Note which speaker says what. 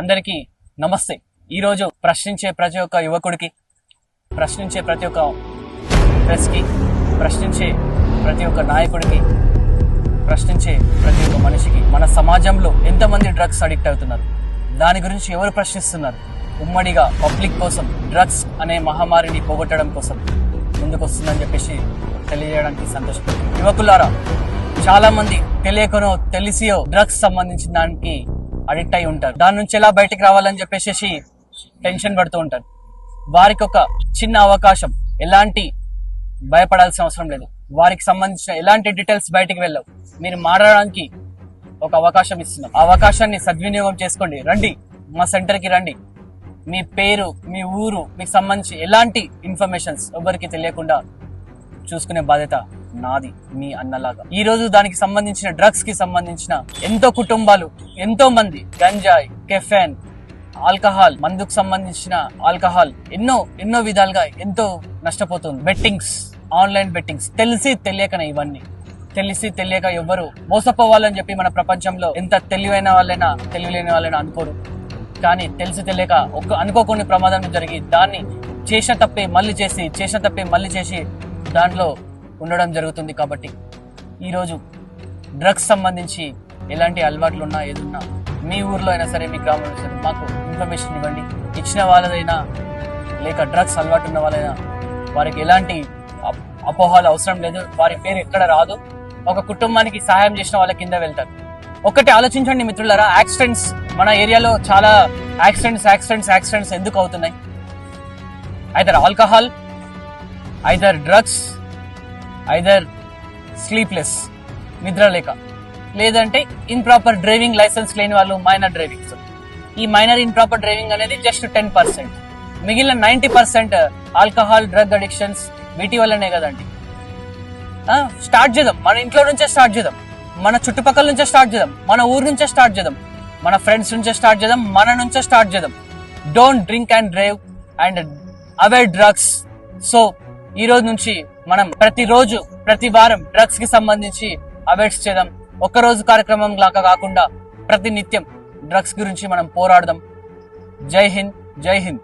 Speaker 1: అందరికీ నమస్తే. ఈరోజు ప్రశ్నించే ప్రతి ఒక్క యువకుడికి ప్రశ్నించే ప్రతి ఒక్క ప్రెస్కి ప్రశ్నించే ప్రతి ఒక్క నాయకుడికి ప్రశ్నించే ప్రతి ఒక్క మనిషికి మన సమాజంలో ఎంతమంది డ్రగ్స్ అడిక్ట్ అవుతున్నారు? దాని గురించి ఎవరు ప్రశ్నిస్తున్నారు? ఉమ్మడిగా పబ్లిక్ కోసం డ్రగ్స్ అనే మహమ్మారిని పోగొట్టడం కోసం ముందుకు వస్తుందని చెప్పేసి తెలియజేయడానికి సంతోషం యువకులారా చాలా మంది తెలియకనో తెలిసియో డ్రగ్స్ సంబంధించిన దానికి అడిక్ట్ అయి ఉంటారు. దాని నుంచి ఎలా బయటికి రావాలని చెప్పేసి టెన్షన్ పడుతూ ఉంటారు. వారికి ఒక చిన్న అవకాశం. ఎలాంటి భయపడాల్సిన అవసరం లేదు. వారికి సంబంధించిన ఎలాంటి డీటెయిల్స్ బయటికి వెళ్ళవు. మీరు మాట్లాడడానికి ఒక అవకాశం ఇస్తున్నాం. ఆ అవకాశాన్ని సద్వినియోగం చేసుకోండి. రండి. మా సెంటర్కి రండి. మీ పేరు మీ ఊరు మీకు సంబంధించి ఎలాంటి ఇన్ఫర్మేషన్స్ ఎవరికి తెలియకుండా చూసుకునే బాధ్యత నాది మీ అన్నలాగా. ఈ రోజు దానికి సంబంధించిన డ్రగ్స్కి సంబంధించిన ఎంతో కుటుంబాలు ఎంతో మంది గంజాయి కెఫెన్ ఆల్కహాల్ మందుకు సంబంధించిన ఆల్కహాల్ ఎన్నో ఎన్నో విధాలుగా ఎంతో నష్టపోతుంది. బెట్టింగ్స్ ఆన్లైన్ బెట్టింగ్స్ తెలిసి తెలియకనే ఇవన్నీ. తెలిసి తెలియక ఎవ్వరు మోసపోవాలని చెప్పి మన ప్రపంచంలో ఎంత తెలివైన వాళ్ళైనా తెలియలేని వాళ్ళైనా అనుకోరు. కానీ తెలిసి తెలియక ఒక అనుకోకుండా ప్రమాదం జరిగి దాన్ని చేసిన తప్పే మళ్ళీ చేసి చేసిన తప్పే మళ్ళీ చేసి దాంట్లో ఉండడం జరుగుతుంది కాబట్టి ఈరోజు డ్రగ్స్ సంబంధించి ఎలాంటి అలవాట్లు ఉన్నా ఏదున్నా మీ ఊర్లో అయినా సరే మీ గ్రామంలో సరే మాకు ఇన్ఫర్మేషన్ ఇవ్వండి. ఇచ్చిన వాళ్ళదైనా లేక డ్రగ్స్ అలవాటు ఉన్న వాళ్ళైనా వారికి ఎలాంటి అప్- అపోహలు అవసరం లేదు. వారి పేరు ఎక్కడ రాదు. ఒక కుటుంబానికి సహాయం చేసిన వాళ్ళ కింద వెళ్తారు. ఒకటి ఆలోచించండి మిత్రులారా యాక్సిడెంట్స్ మన ఏరియాలో చాలా యాక్సిడెంట్స్ యాక్సిడెంట్స్ యాక్సిడెంట్స్ ఎందుకు అవుతున్నాయి? Either alcohol either drugs either sleepless నిద్ర లేక లేదంటే ఇంప్రాపర్ డ్రైవింగ్ లైసెన్స్ లేని వాళ్ళు మైనర్ డ్రైవింగ్ ఈ మైనర్ ఇంప్రాపర్ డ్రైవింగ్ అనేది జస్ట్ టెన్ పర్సెంట్ మిగిలిన ninety percent alcohol drug addictions వీటి వల్లనే కదండి. స్టార్ట్ చేద్దాం. మన ఇంట్లో నుంచే స్టార్ట్ చేద్దాం. మన చుట్టుపక్కల నుంచే స్టార్ట్ చేద్దాం. మన ఊరు నుంచే స్టార్ట్ చేద్దాం. మన ఫ్రెండ్స్ నుంచే స్టార్ట్ చేద్దాం. మన నుంచే స్టార్ట్ చేద్దాం. Don't drink and drive and aware drugs so ఈ రోజు నుంచి మనం ప్రతిరోజు ప్రతి వారం డ్రగ్స్కి సంబంధించి అవేర్స్ చేద్దాం. ఒక్క రోజు కార్యక్రమం లాగా కాకుండా ప్రతి నిత్యం డ్రగ్స్ గురించి మనం పోరాడదాం. జై హింద్ జై హింద్.